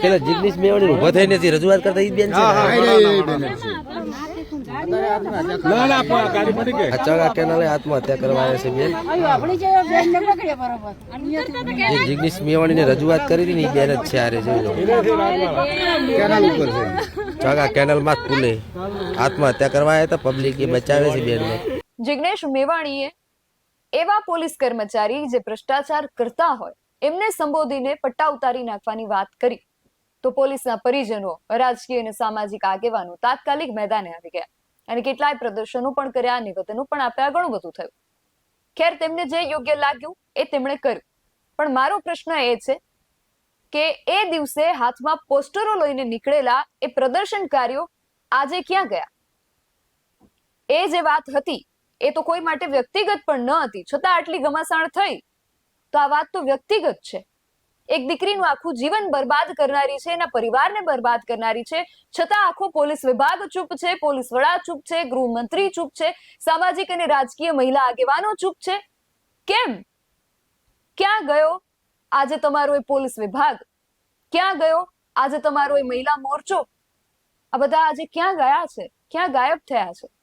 પેલા જિગ્નેશ મેવાણી ઊભા થઈને નથી રજૂઆત કરતા ઈ બેન છે. ને? આઈ રહી એ બેન જ છે. આ ચગા કેનાલે આત્મહત્યા કરવા આવ્યા છે બેન. જે જિગ્નેશ મેવાણીને રજૂઆત કરી હતી ને ઈ બેન જ છે આરે જોઈ લો. કેનાલ ચગા કેનાલમાં જ પુલે. આત્મહત્યા કરવા આવ્યા હતા પબ્લિક એ બચાવે છે બેનને. જિગ્નેશ મેવાણીએ એવા પોલીસ કર્મચારી જે ભ્રષ્ટાચાર કરતા હોય, એમને સંબોધીને પટ્ટા ઉતારી નાખવાની વાત કરી. તો પોલીસના પરિજનો, રાજકીય અને સામાજિક આગેવાનો તાત્કાલિક મેદાને આવી ગયા અને કેટલાય પ્રદર્શનો પણ કર્યા, નિવેદનો પણ આપ્યા, ઘણું બધું થયું. ખેર તેમને જે યોગ્ય લાગ્યું એ તેમણે કર્યું. પણ મારો પ્રશ્ન એ છે કે એ દિવસે હાથમાં પોસ્ટરો લઈને નીકળેલા એ પ્રદર્શનકારીઓ આજે ક્યાં ગયા? એ જે વાત હતી એ તો કોઈ માટે વ્યક્તિગત પણ ન હતી. છતાં આટલી ઘમાસાણ થઈ, તો આ વાત તો વ્યક્તિગત છે. એક દીકરીનું આખું જીવન બરબાદ કરનારી છે, એના પરિવારને બરબાદ કરનારી છે. છતાં આખો પોલીસ વિભાગ ચૂપ છે, પોલીસ વડા ચૂપ છે, ગૃહમંત્રી ચૂપ છે, સામાજિક અને રાજકીય મહિલા આગેવાનો ચૂપ છે. કેમ? ક્યાં ગયો આજે તમારો એ પોલીસ વિભાગ? ક્યાં ગયો આજે તમારો એ મહિલા મોરચો? આ બધા આજે ક્યાં ગયા છે? ક્યાં ગાયબ થયા છે?